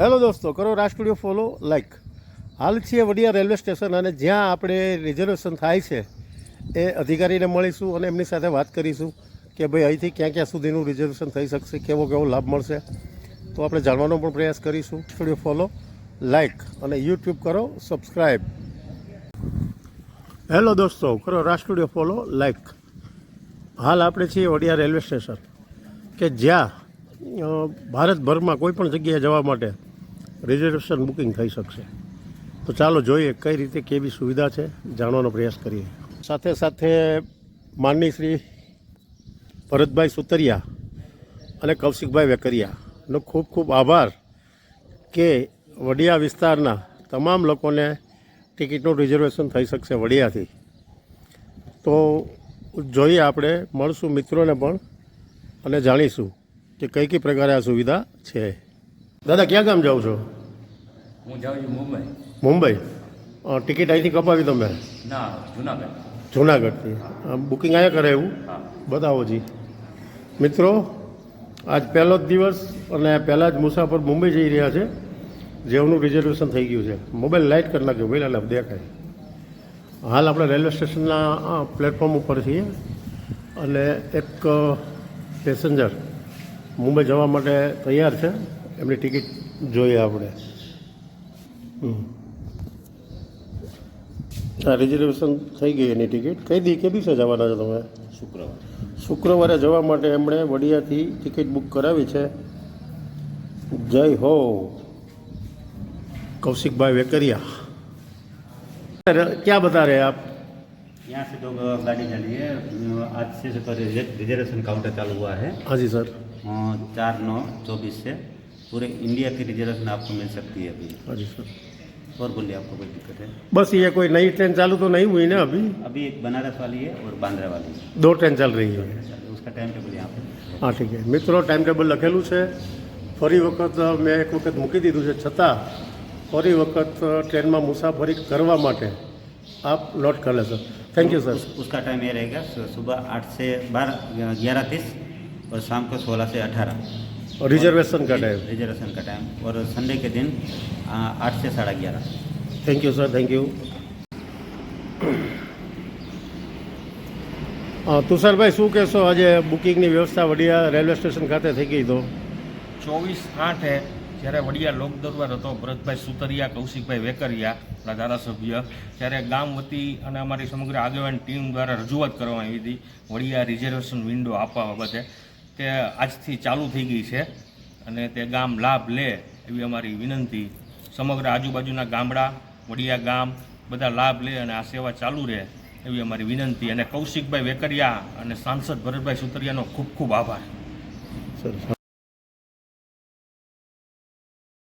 Hello દોસ્તો, કરો રાજ studio follow, like. હાલ છીએ વડિયા રેલવે સ્ટેશન અને જ્યાં આપણે રિઝર્વેશન થાય છે એ અધિકારીને મળીશું અને એમની સાથે વાત કરીશું કે ભાઈ અહીંથી ક્યાં ક્યાં સુધીનું રિઝર્વેશન થઈ શકશે, કેવો કેવો લાભ મળશે. તો આપણે જાણવાનો પણ પ્રયાસ કરીશું. સ્ટુડિયો ફોલો, લાઈક અને યુટ્યુબ કરો સબસ્ક્રાઈબ હેલો દોસ્તો, કરો રાજ સ્ટુડિયો ફોલો, લાઈક. હાલ આપણે છીએ વડિયા રેલવે સ્ટેશન, કે જ્યાં ભારતભરમાં કોઈ પણ જગ્યાએ જવા માટે રિઝર્વેશન બુકિંગ થઈ શકશે. તો ચાલો જોઈએ કઈ રીતે કેવી સુવિધા છે, જાણવાનો પ્રયાસ કરીએ. સાથે સાથે માનની શ્રી ભરતભાઈ સુતરિયા અને કૌશિકભાઈ વેકરિયાનો ખૂબ ખૂબ આભાર કે વડિયા વિસ્તારના તમામ લોકોને ટિકિટનું રિઝર્વેશન થઈ શકશે વડિયાથી. તો જોઈએ આપણે, મળશું મિત્રોને પણ અને જાણીશું કે કઈ કઈ પ્રકારે આ સુવિધા છે. દાદા, ક્યાં ગામ જાઓ છો? હું જાઉં છું મુંબઈ. મુંબઈ? ટિકિટ અહીંથી કપાવી તમે? ના જુનાગઢ. જુનાગઢથી? બુકિંગ અહીંયા કરે એવું? બતાવો જી. મિત્રો આજ પહેલો જ દિવસ અને પહેલાં જ મુસાફર મુંબઈ જઈ રહ્યા છે. જેઓનું રિઝર્વેશન થઈ ગયું છે. મોબાઈલ લાઇટ કરી નાખ્યો ભાઈ લાલ દેખાય. હાલ આપણે રેલવે સ્ટેશનના પ્લેટફોર્મ ઉપર છીએ. અને એક પેસેન્જર મુંબઈ જવા માટે તૈયાર છે. એમની ટિકિટ જોઈએ આપણે. હમ. આ રિઝર્વેશન થઈ ગઈ એની ટિકિટ કઈ દી કે દિવસે જવાના છો તમે શુક્રવાર શુક્રવારે જવા માટે એમણે વડિયાથી ટિકિટ બુક કરાવી છે જય હો કૌશિકભાઈ વેકરિયા ક્યાં બતા રહે આપ यहाँ से दो गाड़ी चली है आज से तो रिजर्वेशन काउंटर चालू हुआ है हाँ जी सर चार नौ चौबीस से पूरे इंडिया की रिजर्वेशन आपको मिल सकती है अभी हाँ जी सर और बोलिए आपको कोई दिक्कत है बस ये कोई नई ट्रेन चालू तो नहीं हुई ना अभी अभी एक बनारस वाली है और बांद्रा वाली है दो ट्रेन चल रही है उसका टाइम टेबल यहाँ पे હા ઠીક છે મિત્રો ટાઈમ ટેબલ લખેલું છે ફરી વખત મેં એક વખત મૂકી દીધું છે છતાં ફરી વખત ટ્રેનમાં મુસાફરી કરવા માટે આપ નોટ કરી લેશો થેન્ક યુ સર उस, उसका टाइम ये रहेगा सु- सुबह आठ से बारह ग्यारह तीस और शाम को सोलह से अठारह रिजर्वेशन का टाइम रिजर्वेशन का टाइम और संडे के दिन आ, आठ से साढ़े ग्यारह thank you sir thank you Tusharbhai શું કહેશો આજે બુકિંગની વ્યવસ્થા વડિયા રેલવે સ્ટેશન ખાતે થઈ ગઈ તો ચોવીસ આઠે જ્યારે વડિયા લોક દરબાર હતો ભરતભાઈ સુતરિયા કૌશિકભાઈ વેકરિયા આપણા ધારાસભ્ય ત્યારે ગામ વતી અને અમારી સમગ્ર આગેવાન ટીમ દ્વારા રજૂઆત કરવામાં આવી હતી વડિયા રિઝર્વેશન વિન્ડો આપવા બાબતે તે આજથી ચાલુ થઈ ગઈ છે અને તે ગામ લાભ લે એવી અમારી વિનંતી. સમગ્ર આજુબાજુના ગામડા, વડિયા ગામ બધા લાભ લે અને આ સેવા ચાલુ રહે એવી અમારી વિનંતી. અને કૌશિકભાઈ વેકરિયા અને સાંસદ ભરતભાઈ સુતરિયાનો ખૂબ ખૂબ આભાર.